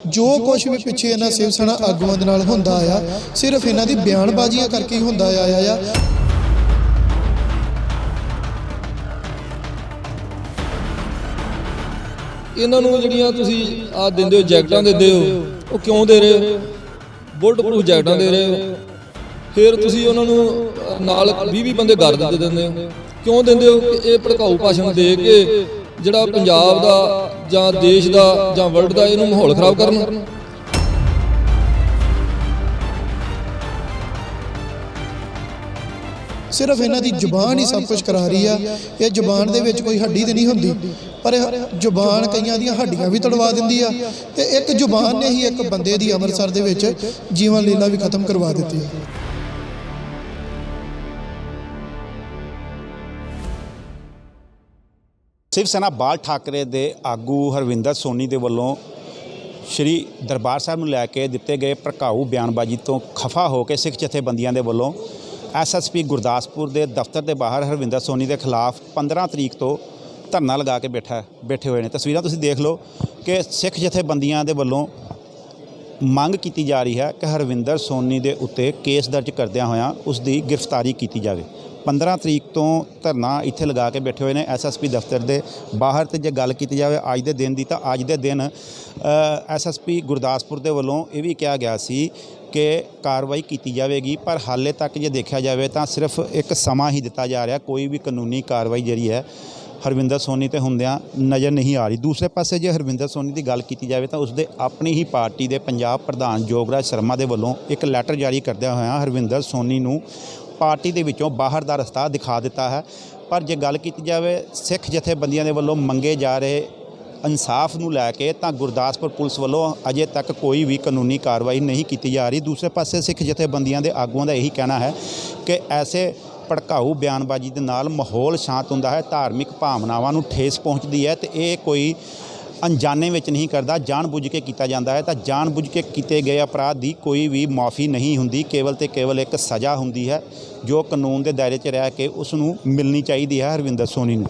ਜੋ ਕੁਝ ਵੀ ਪਿੱਛੇ ਇਹਨਾਂ ਸਿਵ ਸੈਨਾ ਆਗੂਆਂ ਦੇ ਨਾਲ ਹੁੰਦਾ ਆ ਸਿਰਫ ਇਹਨਾਂ ਦੀ ਬਿਆਨਬਾਜ਼ੀਆਂ ਕਰਕੇ ਹੀ ਹੁੰਦਾ ਆਇਆ ਆ ਇਹਨਾਂ ਨੂੰ ਜਿਹੜੀਆਂ ਤੁਸੀਂ ਆ ਦਿੰਦੇ ਹੋ, ਜੈਕਟਾਂ ਦਿੰਦੇ ਹੋ, ਉਹ ਕਿਉਂ ਦੇ ਰਹੇ ਹੋ? ਬੁਲਟ ਪ੍ਰੂਫ ਜੈਕਟਾਂ ਦੇ ਰਹੇ ਹੋ। ਫਿਰ ਤੁਸੀਂ ਉਹਨਾਂ ਨੂੰ ਨਾਲ 20 20 ਬੰਦੇ ਗਰ ਦੇ ਦਿੰਦੇ ਹੋ। ਕਿਉਂ ਦਿੰਦੇ ਹੋ ਕਿ ਇਹ ਭੜਕਾਊ ਭਾਸ਼ਣ ਦੇ ਕੇ ਜਿਹੜਾ ਪੰਜਾਬ ਦਾ ਜਾਂ ਦੇਸ਼ ਦਾ ਜਾਂ ਵਰਲਡ ਦਾ ਇਹਨੂੰ ਮਾਹੌਲ ਖਰਾਬ ਕਰਨ ਸਿਰਫ ਇਹਨਾਂ ਦੀ ਜ਼ੁਬਾਨ ਹੀ ਸਭ ਕੁਝ ਕਰਾ ਰਹੀ ਆ, ਇਹ ਜ਼ੁਬਾਨ ਦੇ ਵਿੱਚ ਕੋਈ ਹੱਡੀ ਤੇ ਨਹੀਂ ਹੁੰਦੀ। ਪਰ ਇਹ ਜ਼ੁਬਾਨ ਕਈਆਂ ਦੀਆਂ ਹੱਡੀਆਂ ਵੀ ਤੜਵਾ ਦਿੰਦੀ ਆ ਤੇ ਇੱਕ ਜ਼ੁਬਾਨ ਨੇ ਹੀ ਇੱਕ ਬੰਦੇ ਦੀ ਅੰਮ੍ਰਿਤਸਰ ਦੇ ਵਿੱਚ ਜੀਵਨ ਲੀਲਾ ਵੀ ਖਤਮ ਕਰਵਾ ਦਿੱਤੀ ਆ। ਸ਼ਿਵ ਸੈਨਾ ਬਾਲ ਠਾਕਰੇ ਦੇ ਆਗੂ ਹਰਵਿੰਦਰ ਸੋਨੀ ਦੇ ਵੱਲੋਂ ਸ਼੍ਰੀ ਦਰਬਾਰ ਸਾਹਿਬ ਨੂੰ ਲੈ ਕੇ ਦਿੱਤੇ ਗਏ ਭੜਕਾਊ ਬਿਆਨਬਾਜ਼ੀ ਤੋਂ ਖਫਾ ਹੋ ਕੇ ਸਿੱਖ ਜਥੇਬੰਦੀਆਂ ਦੇ ਵੱਲੋਂ ਐਸਐਸਪੀ ਗੁਰਦਾਸਪੁਰ ਦੇ ਦਫ਼ਤਰ ਦੇ ਬਾਹਰ ਹਰਵਿੰਦਰ ਸੋਨੀ ਦੇ ਖਿਲਾਫ 15 ਤਰੀਕ ਤੋਂ ਧਰਨਾ ਲਗਾ ਕੇ ਬੈਠਾ ਬੈਠੇ ਹੋਏ ਨੇ। ਤਸਵੀਰਾਂ ਤੁਸੀਂ ਦੇਖ ਲਓ ਕਿ ਸਿੱਖ ਜਥੇਬੰਦੀਆਂ ਦੇ ਵੱਲੋਂ ਮੰਗ ਕੀਤੀ ਜਾ ਰਹੀ ਹੈ ਕਿ ਹਰਵਿੰਦਰ ਸੋਨੀ ਦੇ ਉੱਤੇ ਕੇਸ ਦਰਜ ਕਰਦਿਆਂ ਹੋਇਆਂ ਉਸ ਦੀ ਗ੍ਰਿਫਤਾਰੀ ਕੀਤੀ ਜਾਵੇ। 15 ਤਰੀਕ ਤੋਂ ਧਰਨਾ ਇੱਥੇ ਲਗਾ ਕੇ ਬੈਠੇ ਹੋਏ ਨੇ ਐਸਐਸਪੀ ਦਫ਼ਤਰ ਦੇ ਬਾਹਰ ਤੇ ਜੇ ਗੱਲ ਕੀਤੀ ਜਾਵੇ ਅੱਜ ਦੇ ਦਿਨ ਦੀ ਤਾਂ ਅੱਜ ਦੇ ਦਿਨ ਐਸਐਸਪੀ ਗੁਰਦਾਸਪੁਰ ਦੇ ਵੱਲੋਂ ਇਹ ਵੀ ਕਿਹਾ ਗਿਆ ਸੀ ਕਿ ਕਾਰਵਾਈ ਕੀਤੀ ਜਾਵੇਗੀ, ਪਰ ਹਾਲੇ ਤੱਕ ਜੇ ਦੇਖਿਆ ਜਾਵੇ ਤਾਂ ਸਿਰਫ ਇੱਕ ਸਮਾਂ ਹੀ ਦਿੱਤਾ ਜਾ ਰਿਹਾ, ਕੋਈ ਵੀ ਕਾਨੂੰਨੀ ਕਾਰਵਾਈ ਜਿਹੜੀ ਹੈ ਹਰਵਿੰਦਰ ਸੋਨੀ ਤੇ ਹੁੰਦਿਆਂ ਨਜ਼ਰ ਨਹੀਂ ਆ ਰਹੀ। ਦੂਸਰੇ ਪਾਸੇ ਜੇ ਹਰਵਿੰਦਰ ਸੋਨੀ ਦੀ ਗੱਲ ਕੀਤੀ ਜਾਵੇ ਤਾਂ ਉਸਦੇ ਆਪਣੀ ਹੀ ਪਾਰਟੀ ਦੇ ਪੰਜਾਬ ਪ੍ਰਧਾਨ ਜੋਗਰਾਜ ਸ਼ਰਮਾ ਦੇ ਵੱਲੋਂ ਇੱਕ ਲੈਟਰ ਜਾਰੀ ਕਰਦਿਆਂ ਹੋਇਆਂ ਹਰਵਿੰਦਰ ਸੋਨੀ ਨੂੰ ਪਾਰਟੀ ਦੇ ਵਿੱਚੋਂ ਬਾਹਰ ਦਾ ਰਸਤਾ ਦਿਖਾ ਦਿੱਤਾ ਹੈ। ਪਰ ਜੇ ਗੱਲ ਕੀਤੀ ਜਾਵੇ, ਸਿੱਖ ਜਥੇਬੰਦੀਆਂ ਦੇ ਵੱਲੋਂ ਮੰਗੇ ਜਾ ਰਹੇ ਇਨਸਾਫ ਨੂੰ ਲੈ ਕੇ ਤਾਂ ਗੁਰਦਾਸਪੁਰ ਪੁਲਿਸ ਵੱਲੋਂ ਅਜੇ ਤੱਕ ਕੋਈ ਵੀ ਕਾਨੂੰਨੀ ਕਾਰਵਾਈ ਨਹੀਂ ਕੀਤੀ ਜਾ ਰਹੀ। ਦੂਸਰੇ ਪਾਸੇ ਸਿੱਖ ਜਥੇਬੰਦੀਆਂ ਦੇ ਆਗੂਆਂ ਦਾ ਇਹੀ ਕਹਿਣਾ ਹੈ ਕਿ ਐਸੇ ਭੜਕਾਊ ਬਿਆਨਬਾਜ਼ੀ ਦੇ ਨਾਲ ਮਾਹੌਲ ਸ਼ਾਂਤ ਹੁੰਦਾ ਹੈ, ਧਾਰਮਿਕ ਭਾਵਨਾਵਾਂ ਨੂੰ ਠੇਸ ਪਹੁੰਚਦੀ ਹੈ ਤੇ ਇਹ ਕੋਈ ਅਣਜਾਣੇ ਵਿੱਚ ਨਹੀਂ ਕਰਦਾ, ਜਾਣਬੁੱਝ ਕੇ ਕੀਤਾ ਜਾਂਦਾ ਹੈ ਤਾਂ ਜਾਣਬੁੱਝ ਕੇ ਕੀਤੇ ਗਏ ਅਪਰਾਧ ਦੀ ਕੋਈ ਵੀ ਮਾਫੀ ਨਹੀਂ ਹੁੰਦੀ। ਕੇਵਲ ਤੇ ਕੇਵਲ ਇੱਕ ਸਜ਼ਾ ਹੁੰਦੀ ਹੈ, ਜੋ ਕਾਨੂੰਨ ਦੇ ਦਾਇਰੇ 'ਚ ਰਹਿ ਕੇ ਉਸ ਨੂੰ ਮਿਲਣੀ ਚਾਹੀਦੀ ਹੈ, ਹਰਵਿੰਦਰ ਸੋਨੀ ਨੂੰ।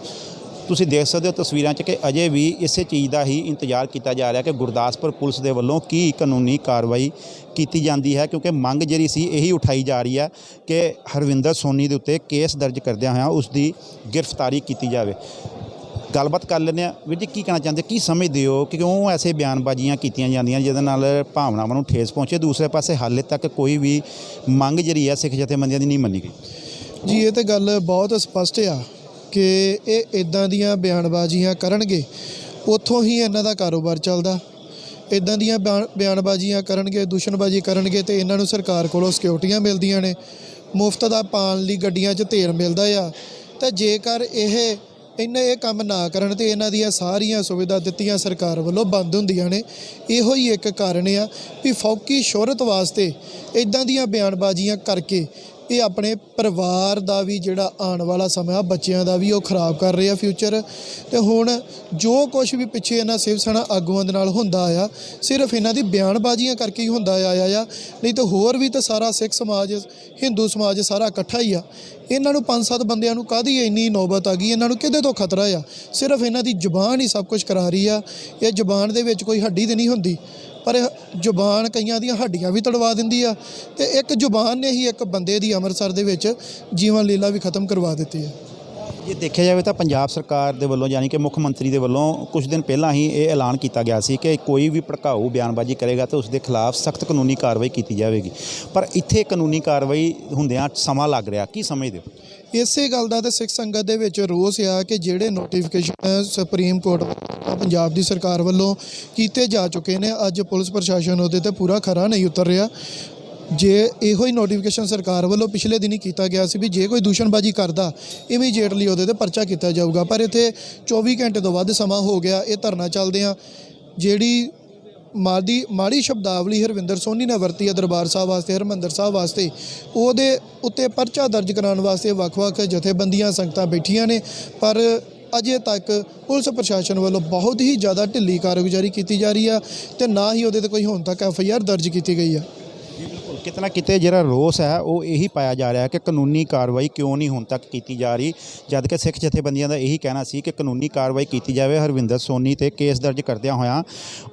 ਤੁਸੀਂ ਦੇਖ ਸਕਦੇ ਹੋ ਤਸਵੀਰਾਂ 'ਚ ਕਿ ਅਜੇ ਵੀ ਇਸੇ ਚੀਜ਼ ਦਾ ਹੀ ਇੰਤਜ਼ਾਰ ਕੀਤਾ ਜਾ ਰਿਹਾ ਕਿ ਗੁਰਦਾਸਪੁਰ ਪੁਲਿਸ ਦੇ ਵੱਲੋਂ ਕੀ ਕਾਨੂੰਨੀ ਕਾਰਵਾਈ ਕੀਤੀ ਜਾਂਦੀ ਹੈ, ਕਿਉਂਕਿ ਮੰਗ ਜਿਹੜੀ ਸੀ ਇਹੀ ਉਠਾਈ ਜਾ ਰਹੀ ਹੈ ਕਿ ਹਰਵਿੰਦਰ ਸੋਨੀ ਦੇ ਉੱਤੇ ਕੇਸ ਦਰਜ ਕਰਦਿਆਂ ਹੋਇਆਂ ਉਸ ਦੀ ਗ੍ਰਿਫਤਾਰੀ ਕੀਤੀ ਜਾਵੇ। ਗੱਲਬਾਤ ਕਰ ਲੈਂਦੇ ਆ ਵੀਰ ਜੀ, ਕੀ ਕਹਿਣਾ ਚਾਹੁੰਦੇ? ਕੀ ਸਮਝਦੇ ਹੋ ਕਿ ਕਿਉਂ ਐਸੇ ਬਿਆਨਬਾਜ਼ੀਆਂ ਕੀਤੀਆਂ ਜਾਂਦੀਆਂ ਜਿਹਦੇ ਨਾਲ ਭਾਵਨਾਵਾਂ ਨੂੰ ਠੇਸ ਪਹੁੰਚੇ? ਦੂਸਰੇ ਪਾਸੇ ਹਾਲੇ ਤੱਕ ਕੋਈ ਵੀ ਮੰਗ ਜਿਹੜੀ ਹੈ ਸਿੱਖ ਜਥੇਬੰਦੀਆਂ ਦੀ ਨਹੀਂ ਮੰਨੀ ਗਈ। ਜੀ, ਇਹ ਤੇ ਗੱਲ ਬਹੁਤ ਸਪਸ਼ਟ ਆ ਕਿ ਇਹ ਇਦਾਂ ਦੀਆਂ ਬਿਆਨਬਾਜ਼ੀਆਂ ਕਰਨਗੇ, ਉੱਥੋਂ ਹੀ ਇਹਨਾਂ ਦਾ ਕਾਰੋਬਾਰ ਚੱਲਦਾ। ਇਦਾਂ ਦੀਆਂ ਬਿਆਨ- ਬਿਆਨਬਾਜ਼ੀਆਂ ਕਰਨਗੇ, ਦੂਸ਼ਣਬਾਜ਼ੀ ਕਰਨਗੇ ਤੇ ਇਹਨਾਂ ਨੂੰ ਸਰਕਾਰ ਕੋਲੋਂ ਸਿਕਿਉਰਟੀਆਂ ਮਿਲਦੀਆਂ ਨੇ। ਮੁਫਤ ਦਾ ਪਾਣ ਲਈ ਗੱਡੀਆਂ 'ਚ ਤੇਲ ਮਿਲਦਾ ਆ। ਤੇ ਜੇਕਰ ਇਹ ਇਹਨੇ ਇਹ ਕੰਮ ਨਾ ਕਰਨ ਤੇ ਇਹਨਾਂ ਦੀਆਂ ਸਾਰੀਆਂ ਸੁਵਿਧਾ ਦਿੱਤੀਆਂ ਸਰਕਾਰ ਵੱਲੋਂ ਬੰਦ ਹੁੰਦੀਆਂ ਨੇ। ਇਹੋ ਹੀ ਇੱਕ ਕਾਰਨ ਆ ਵੀ ਫੌਕੀ ਸ਼ੋਹਰਤ ਵਾਸਤੇ ਇਦਾਂ ਦੀਆਂ ਬਿਆਨਬਾਜ਼ੀਆਂ ਕਰਕੇ ਇਹ ਆਪਣੇ ਪਰਿਵਾਰ ਦਾ ਵੀ ਜਿਹੜਾ ਆਉਣ ਵਾਲਾ ਸਮਾਂ ਬੱਚਿਆਂ ਦਾ ਵੀ ਉਹ ਖਰਾਬ ਕਰ ਰਹੇ ਆ ਫਿਊਚਰ ਤੇ ਹੁਣ ਜੋ ਕੁਝ ਵੀ ਪਿੱਛੇ ਇਹਨਾਂ ਸਿਵ ਸੈਨਾ ਆਗੂਆਂ ਦੇ ਨਾਲ ਹੁੰਦਾ ਆ, ਸਿਰਫ ਇਹਨਾਂ ਦੀ ਬਿਆਨਬਾਜ਼ੀਆਂ ਕਰਕੇ ਹੀ ਹੁੰਦਾ ਆਇਆ ਆ। ਨਹੀਂ ਤਾਂ ਹੋਰ ਵੀ ਤਾਂ ਸਾਰਾ ਸਿੱਖ ਸਮਾਜ, ਹਿੰਦੂ ਸਮਾਜ ਸਾਰਾ ਇਕੱਠਾ ਹੀ ਆ। ਇਹਨਾਂ ਨੂੰ ਪੰਜ ਸੱਤ ਬੰਦਿਆਂ ਨੂੰ ਕਾਦੀ ਇੰਨੀ ਨੌਬਤ ਆ ਗਈ? ਇਹਨਾਂ ਨੂੰ ਕਿਹਦੇ ਤੋਂ ਖਤਰਾ ਆ? ਸਿਰਫ ਇਹਨਾਂ ਦੀ ਜ਼ੁਬਾਨ ਹੀ ਸਭ ਕੁਝ ਕਰਾ ਰਹੀ ਆ। ਇਹ ਜ਼ੁਬਾਨ ਦੇ ਵਿੱਚ ਕੋਈ ਹੱਡੀ ਤੇ ਨਹੀਂ ਹੁੰਦੀ। ਪਰ ਜ਼ੁਬਾਨ ਕਈਆਂ ਦੀਆਂ ਹੱਡੀਆਂ ਵੀ ਤੜਵਾ ਦਿੰਦੀ ਆ ਤੇ ਇੱਕ ਜ਼ੁਬਾਨ ਨੇ ਹੀ ਇੱਕ ਬੰਦੇ ਦੀ ਅੰਮ੍ਰਿਤਸਰ ਦੇ ਵਿੱਚ ਜੀਵਨ ਲੀਲਾ ਵੀ ਖਤਮ ਕਰਵਾ ਦਿੱਤੀ ਹੈ ਜੇ ਦੇਖਿਆ ਜਾਵੇ ਤਾਂ ਪੰਜਾਬ ਸਰਕਾਰ ਦੇ ਵੱਲੋਂ ਯਾਨੀ ਕਿ ਮੁੱਖ ਮੰਤਰੀ ਦੇ ਵੱਲੋਂ ਕੁਝ ਦਿਨ ਪਹਿਲਾਂ ਹੀ ਇਹ ਐਲਾਨ ਕੀਤਾ ਗਿਆ ਸੀ ਕਿ ਕੋਈ ਵੀ ਭੜਕਾਊ ਬਿਆਨਬਾਜ਼ੀ ਕਰੇਗਾ ਤਾਂ ਉਸ ਦੇ ਖਿਲਾਫ ਸਖਤ ਕਾਨੂੰਨੀ ਕਾਰਵਾਈ ਕੀਤੀ ਜਾਵੇਗੀ। ਪਰ ਇੱਥੇ ਕਾਨੂੰਨੀ ਕਾਰਵਾਈ ਹੁੰਦਿਆਂ ਸਮਾਂ ਲੱਗ ਰਿਹਾ। ਕੀ ਸਮਝਦੇ ਹੋ? ਇਸੇ ਗੱਲ ਦਾ ਤੇ ਸਿੱਖ ਸੰਗਤ ਦੇ ਵਿੱਚ ਰੋਸ ਆ ਕਿ ਜਿਹੜੇ ਨੋਟੀਫਿਕੇਸ਼ਨ ਸੁਪਰੀਮ ਕੋਰਟ ਪੰਜਾਬ ਦੀ ਸਰਕਾਰ ਵੱਲੋਂ ਕੀਤੇ ਜਾ ਚੁੱਕੇ ਨੇ, ਅੱਜ ਪੁਲਿਸ ਪ੍ਰਸ਼ਾਸਨ ਉਹਦੇ ਤੇ ਪੂਰਾ ਖਰਾ ਨਹੀਂ ਉਤਰ ਰਿਹਾ। ਜੇ ਇਹੋ ਹੀ ਨੋਟੀਫਿਕੇਸ਼ਨ ਸਰਕਾਰ ਵੱਲੋਂ ਪਿਛਲੇ ਦਿਨੀ ਕੀਤਾ ਗਿਆ ਸੀ ਵੀ ਜੇ ਕੋਈ ਦੂਸ਼ਣਬਾਜ਼ੀ ਕਰਦਾ ਇਮੀਡੀਏਟਲੀ ਉਹਦੇ ਤੇ ਪਰਚਾ ਕੀਤਾ ਜਾਊਗਾ। ਪਰ ਇੱਥੇ 24 ਘੰਟੇ ਤੋਂ ਵੱਧ ਸਮਾਂ ਹੋ ਗਿਆ, ਇਹ ਧਰਨਾ ਚੱਲਦੇ ਆ ਜਿਹੜੀ ਮਾਦੀ ਮਾੜੀ ਸ਼ਬਦਾਵਲੀ ਹਰਵਿੰਦਰ ਸੋਨੀ ਨੇ ਵਰਤੀ ਹੈ ਦਰਬਾਰ ਸਾਹਿਬ ਵਾਸਤੇ, ਹਰਮੰਦਰ ਸਾਹਿਬ ਵਾਸਤੇ। ਉਹਦੇ ਉੱਤੇ ਪਰਚਾ ਦਰਜ ਕਰਾਉਣ ਵਾਸਤੇ ਵੱਖ-ਵੱਖ ਜਥੇਬੰਦੀਆਂ, ਸੰਗਤਾਂ ਬੈਠੀਆਂ ਨੇ, ਪਰ ਅਜੇ ਤੱਕ ਪੁਲਿਸ ਪ੍ਰਸ਼ਾਸਨ ਵੱਲੋਂ ਬਹੁਤ ਹੀ ਜ਼ਿਆਦਾ ਢਿੱਲੀ ਕਾਰਗੁਜ਼ਾਰੀ ਕੀਤੀ ਜਾ ਰਹੀ ਆ ਤੇ ਨਾ ਹੀ ਉਹਦੇ ਤੇ ਕੋਈ ਹੁਣ ਤੱਕ ਐਫ ਆਈ ਆਰ ਦਰਜ ਕੀਤੀ ਗਈ ਆ। ਕਿਤਨਾ ਕਿਤੇ ਜਿਹੜਾ ਰੋਸ ਹੈ, ਉਹ ਇਹੀ ਪਾਇਆ ਜਾ ਰਿਹਾ ਹੈ ਕਿ ਕਾਨੂੰਨੀ ਕਾਰਵਾਈ ਕਿਉਂ ਨਹੀਂ ਹੁਣ ਤੱਕ ਕੀਤੀ ਜਾ ਰਹੀ। ਜਦ ਕਿ ਸਿੱਖ ਜਥੇਬੰਦੀਆਂ ਦਾ ਇਹੀ ਕਹਿਣਾ ਸੀ ਕਿ ਕਾਨੂੰਨੀ ਕਾਰਵਾਈ ਕੀਤੀ ਜਾਵੇ। ਹਰਵਿੰਦਰ ਸੋਨੀ ਤੇ ਕੇਸ ਦਰਜ ਕਰਦਿਆਂ ਹੋਇਆਂ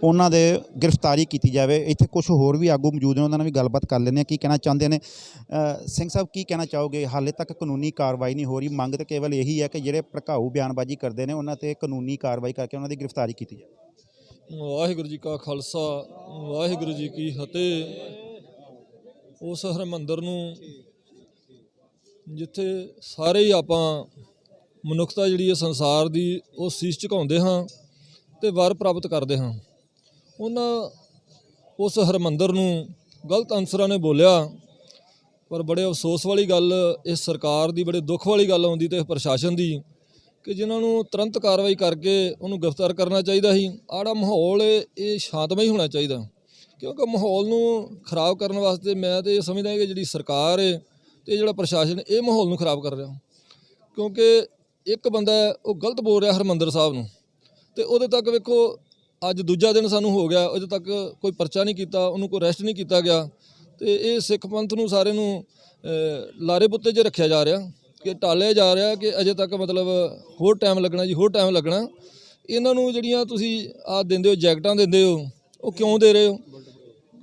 ਉਹਨਾਂ ਦੇ ਗ੍ਰਿਫਤਾਰੀ ਕੀਤੀ ਜਾਵੇ। ਇੱਥੇ ਕੁਝ ਹੋਰ ਵੀ ਆਗੂ ਮੌਜੂਦ ਨੇ, ਉਹਨਾਂ ਨਾਲ ਵੀ ਗੱਲਬਾਤ ਕਰ ਲੈਂਦੇ ਹਾਂ। ਕੀ ਕਹਿਣਾ ਚਾਹੁੰਦੇ ਨੇ? ਸਿੰਘ ਸਾਹਿਬ, ਕੀ ਕਹਿਣਾ ਚਾਹੋਗੇ? ਹਾਲੇ ਤੱਕ ਕਾਨੂੰਨੀ ਕਾਰਵਾਈ ਨਹੀਂ ਹੋ ਰਹੀ। ਮੰਗ ਤਾਂ ਕੇਵਲ ਇਹੀ ਹੈ ਕਿ ਜਿਹੜੇ ਭੜਕਾਊ ਬਿਆਨਬਾਜ਼ੀ ਕਰਦੇ ਨੇ, ਉਹਨਾਂ ਤੇ ਕਾਨੂੰਨੀ ਕਾਰਵਾਈ ਕਰਕੇ ਉਹਨਾਂ ਦੀ ਗ੍ਰਿਫਤਾਰੀ ਕੀਤੀ ਜਾਵੇ। ਵਾਹਿਗੁਰੂ ਜੀ ਕਾ ਖਾਲਸਾ, ਵਾਹਿਗੁਰੂ ਜੀ ਕੀ ਫਤਿਹ। ਉਸ ਹਰਮੰਦਰ ਨੂੰ ਜਿੱਥੇ ਸਾਰੇ ਹੀ ਆਪਾਂ ਮਨੁੱਖਤਾ ਜਿਹੜੀ ਹੈ ਸੰਸਾਰ ਦੀ ਉਹ ਸੀਸ ਝੁਕਾਉਂਦੇ ਹਾਂ ਤੇ ਵਰ ਪ੍ਰਾਪਤ ਕਰਦੇ ਹਾਂ। ਉਹਨਾਂ ਉਸ ਹਰਮੰਦਰ ਨੂੰ ਗਲਤ ਅਨਸਰਾਂ ਨੇ ਬੋਲਿਆ ਪਰ ਬੜੇ ਅਫਸੋਸ ਵਾਲੀ ਗੱਲ ਇਸ ਸਰਕਾਰ ਦੀ ਬੜੇ ਦੁੱਖ ਵਾਲੀ ਗੱਲ ਆਉਂਦੀ ਤੇ ਪ੍ਰਸ਼ਾਸਨ ਦੀ ਕਿ ਜਿਨ੍ਹਾਂ ਨੂੰ ਤੁਰੰਤ ਕਾਰਵਾਈ ਕਰਕੇ ਉਹਨੂੰ ਗ੍ਰਿਫਤਾਰ ਕਰਨਾ ਚਾਹੀਦਾ ਸੀ। ਆੜਾ ਮਾਹੌਲ ਇਹ ਇਹ ਸ਼ਾਂਤਮਈ ਹੋਣਾ ਚਾਹੀਦਾ। ਕਿਉਂਕਿ ਮਾਹੌਲ ਨੂੰ ਖਰਾਬ ਕਰਨ ਵਾਸਤੇ ਮੈਂ ਤੇ ਇਹ ਸਮਝਦਾ ਕਿ ਜਿਹੜੀ ਸਰਕਾਰ ਹੈ ਤੇ ਜਿਹੜਾ ਪ੍ਰਸ਼ਾਸਨ ਇਹ ਮਾਹੌਲ ਨੂੰ ਖਰਾਬ ਕਰ ਰਿਹਾ। ਕਿਉਂਕਿ ਇੱਕ ਬੰਦਾ ਉਹ ਗਲਤ ਬੋਲ ਰਿਹਾ ਹਰਮੰਦਰ ਸਾਹਿਬ ਨੂੰ ਤੇ ਉਹਦੇ ਤੱਕ ਵੇਖੋ, ਅੱਜ ਦੂਜਾ ਦਿਨ ਸਾਨੂੰ ਹੋ ਗਿਆ ਅਜੇ ਤੱਕ ਕੋਈ ਪਰਚਾ ਨਹੀਂ ਕੀਤਾ, ਉਹਨੂੰ ਕੋਈ ਅਰੈਸਟ ਨਹੀਂ ਕੀਤਾ ਗਿਆ ਤੇ ਇਹ ਸਿੱਖ ਪੰਥ ਨੂੰ ਸਾਰੇ ਨੂੰ ਲਾਰੇ ਪੁੱਤੇ 'ਚ ਰੱਖਿਆ ਜਾ ਰਿਹਾ ਕਿ ਟਾਲਿਆ ਜਾ ਰਿਹਾ ਕਿ ਅਜੇ ਤੱਕ ਮਤਲਬ ਹੋਰ ਟਾਈਮ ਲੱਗਣਾ ਜੀ, ਹੋਰ ਟਾਈਮ ਲੱਗਣਾ। ਇਹਨਾਂ ਨੂੰ ਜਿਹੜੀਆਂ ਤੁਸੀਂ ਆ ਦਿੰਦੇ ਹੋ, ਜੈਕਟਾਂ ਦਿੰਦੇ ਹੋ ਉਹ ਕਿਉਂ ਦੇ ਰਹੇ ਹੋ?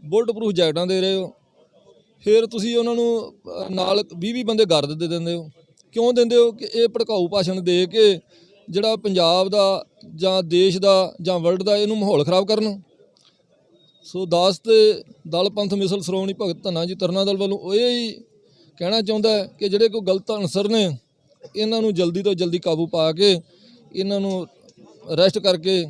ਬੁਲਟ ਪ੍ਰੂਫ ਜੈਕਟਾਂ ਦੇ ਰਹੇ ਹੋ। ਫਿਰ ਤੁਸੀਂ ਉਹਨਾਂ ਨੂੰ ਨਾਲ 20 20 ਬੰਦੇ ਗਰਦ ਦੇ ਦਿੰਦੇ ਹੋ। ਕਿਉਂ ਦਿੰਦੇ ਹੋ? ਕਿ ਇਹ ਭੜਕਾਊ ਭਾਸ਼ਣ ਦੇ ਕੇ ਜਿਹੜਾ ਪੰਜਾਬ ਦਾ ਜਾਂ ਦੇਸ਼ ਦਾ ਜਾਂ ਵਰਲਡ ਦਾ ਇਹਨੂੰ ਮਾਹੌਲ ਖਰਾਬ ਕਰਨ। ਸੋ ਦਾਸ ਤੇ ਦਲ ਪੰਥ ਮਿਸਲ ਸ਼੍ਰੋਮਣੀ ਭਗਤ ਧੰਨਾ ਜੀ ਤਰਨਾ ਦਲ ਵੱਲੋਂ ਇਹ ਹੀ ਕਹਿਣਾ ਚਾਹੁੰਦਾ ਕਿ ਜਿਹੜੇ ਕੋਈ ਗਲਤ ਅਨਸਰ ਨੇ, ਇਹਨਾਂ ਨੂੰ ਜਲਦੀ ਤੋਂ ਜਲਦੀ ਕਾਬੂ ਪਾ ਕੇ ਇਹਨਾਂ ਨੂੰ ਅਰੈਸਟ ਕਰਕੇ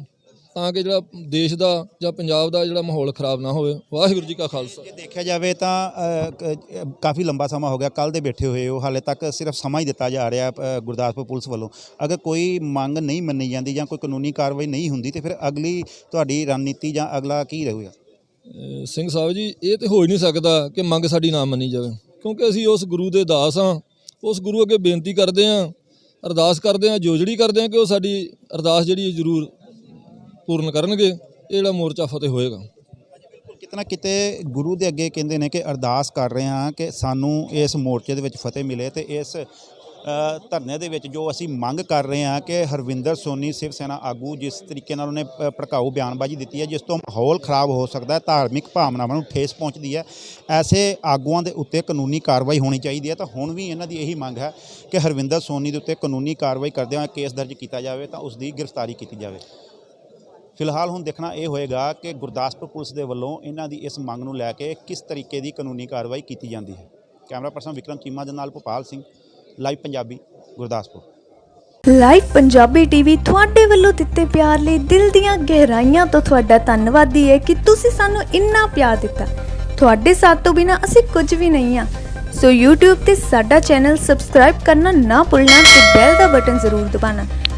ਤਾਂ ਕਿ ਜਿਹੜਾ ਦੇਸ਼ ਦਾ ਜਾਂ ਪੰਜਾਬ ਦਾ ਜਿਹੜਾ ਮਾਹੌਲ ਖਰਾਬ ਨਾ ਹੋਵੇ। ਵਾਹਿਗੁਰੂ ਜੀ ਕਾ ਖਾਲਸਾ। ਜੇ ਦੇਖਿਆ ਜਾਵੇ ਤਾਂ ਅ, ਕਾਫੀ ਲੰਬਾ ਸਮਾਂ ਹੋ ਗਿਆ। ਕੱਲ ਦੇ ਬੈਠੇ ਹੋਏ ਹੋ ਹਾਲੇ ਤੱਕ ਸਿਰਫ ਸਮਾਂ ਹੀ ਦਿੱਤਾ ਜਾ ਰਿਹਾ ਅ, ਗੁਰਦਾਸਪੁਰ ਪੁਲਿਸ ਵੱਲੋਂ। ਅਗਰ ਕੋਈ ਮੰਗ ਨਹੀਂ ਮੰਨੀ ਜਾਂਦੀ ਜਾਂ ਕੋਈ ਕਾਨੂੰਨੀ ਕਾਰਵਾਈ ਨਹੀਂ ਹੁੰਦੀ ਤੇ ਫਿਰ ਅਗਲੀ ਤੁਹਾਡੀ ਰਣਨੀਤੀ ਜਾਂ ਅਗਲਾ ਕੀ ਰਹੂਗਾ? ਅਹ ਸਿੰਘ ਸਾਹਿਬ ਜੀ ਇਹ ਤੇ ਹੋ ਹੀ ਨਹੀਂ ਸਕਦਾ ਕਿ ਮੰਗ ਸਾਡੀ ਨਾ ਮੰਨੀ ਜਾਵੇ। ਕਿਉਂਕਿ ਅਸੀਂ ਉਸ ਗੁਰੂ ਦੇ ਦਾਸ ਹਾਂ। ਉਸ ਗੁਰੂ ਅੱਗੇ ਬੇਨਤੀ ਕਰਦੇ ਹਾਂ ਅਰਦਾਸ ਕਰਦੇ ਹਾਂ ਜੋਜੜੀ ਕਰਦੇ ਹਾਂ ਕਿ ਉਹ ਸਾਡੀ ਅਰਦਾਸ ਜਿਹੜੀ ਹੈ ਜ਼ਰੂਰ ਪੂਰਨ ਕਰਨਗੇ, ਇਹ ਜਿਹੜਾ ਮੋਰਚਾ ਫਤਿਹ ਹੋਏਗਾ। ਕਿਤਨਾ ਕਿਤੇ ਗੁਰੂ ਦੇ ਅੱਗੇ ਕਹਿੰਦੇ ਨੇ ਕਿ ਅਰਦਾਸ ਕਰ ਰਹੇ ਹਾਂ ਕਿ ਸਾਨੂੰ ਇਸ ਮੋਰਚੇ ਦੇ ਵਿੱਚ ਫਤਿਹ ਮਿਲੇ ਤੇ ਇਸ ਧਰਨੇ ਦੇ ਵਿੱਚ ਜੋ ਅਸੀਂ ਮੰਗ ਕਰ ਰਹੇ ਹਾਂ ਕਿ ਹਰਵਿੰਦਰ ਸੋਨੀ ਸਿਵ ਸੈਨਾ ਆਗੂ ਜਿਸ ਤਰੀਕੇ ਨਾਲ ਉਹਨੇ ਭੜਕਾਊ ਬਿਆਨਬਾਜ਼ੀ ਦਿੱਤੀ ਹੈ, ਜਿਸ ਤੋਂ ਮਾਹੌਲ ਖਰਾਬ ਹੋ ਸਕਦਾ ਹੈ, ਧਾਰਮਿਕ ਭਾਵਨਾਵਾਂ ਨੂੰ ਠੇਸ ਪਹੁੰਚਦੀ ਹੈ, ਐਸੇ ਆਗੂਆਂ ਦੇ ਉੱਤੇ ਕਾਨੂੰਨੀ ਕਾਰਵਾਈ ਹੋਣੀ ਚਾਹੀਦੀ ਹੈ। ਤਾਂ ਹੁਣ ਵੀ ਇਹਨਾਂ ਦੀ ਇਹੀ ਮੰਗ ਹੈ ਕਿ ਹਰਵਿੰਦਰ ਸੋਨੀ ਦੇ ਉੱਤੇ ਕਾਨੂੰਨੀ ਕਾਰਵਾਈ ਕਰਦਿਆਂ ਹੋਏ ਕੇਸ ਦਰਜ ਕੀਤਾ ਜਾਵੇ, ਤਾਂ ਉਸ ਦੀ ਗ੍ਰਿਫਤਾਰੀ ਕੀਤੀ ਜਾਵੇ। ਫਿਲਹਾਲ ਹੁਣ ਦੇਖਣਾ ਇਹ ਹੋਏਗਾ ਕਿ ਗੁਰਦਾਸਪੁਰ ਪੁਲਿਸ ਦੇ ਵੱਲੋਂ ਇਹਨਾਂ ਦੀ ਇਸ ਮੰਗ ਨੂੰ ਲੈ ਕੇ ਕਿਸ ਤਰੀਕੇ ਦੀ ਕਾਨੂੰਨੀ ਕਾਰਵਾਈ ਕੀਤੀ ਜਾਂਦੀ ਹੈ। ਕੈਮਰਾ ਪਰਸਨ ਵਿਕਰਮ ਚੀਮਾ ਦੇ ਨਾਲ Bhopal Singh, live Punjabi, Gurdaspur. Live Punjabi TV ਤੁਹਾਡੇ ਵੱਲੋਂ ਦਿੱਤੇ ਪਿਆਰ ਲਈ ਦਿਲ ਦੀਆਂ ਗਹਿਰਾਈਆਂ ਤੋਂ ਤੁਹਾਡਾ ਧੰਨਵਾਦੀ ਹੈ ਕਿ ਤੁਸੀਂ ਸਾਨੂੰ ਇੰਨਾ ਪਿਆਰ ਦਿੱਤਾ। ਤੁਹਾਡੇ ਸਾਥ ਤੋਂ ਬਿਨਾ ਅਸੀਂ ਕੁਝ ਵੀ ਨਹੀਂ ਆ ਸੋ YouTube ਤੇ ਸਾਡਾ ਚੈਨਲ ਸਬਸਕ੍ਰਾਈਬ ਕਰਨਾ ਨਾ ਭੁੱਲਣਾ ਤੇ ਬੈਲ ਦਾ ਬਟਨ ਜ਼ਰੂਰ ਦਬਾਉਣਾ।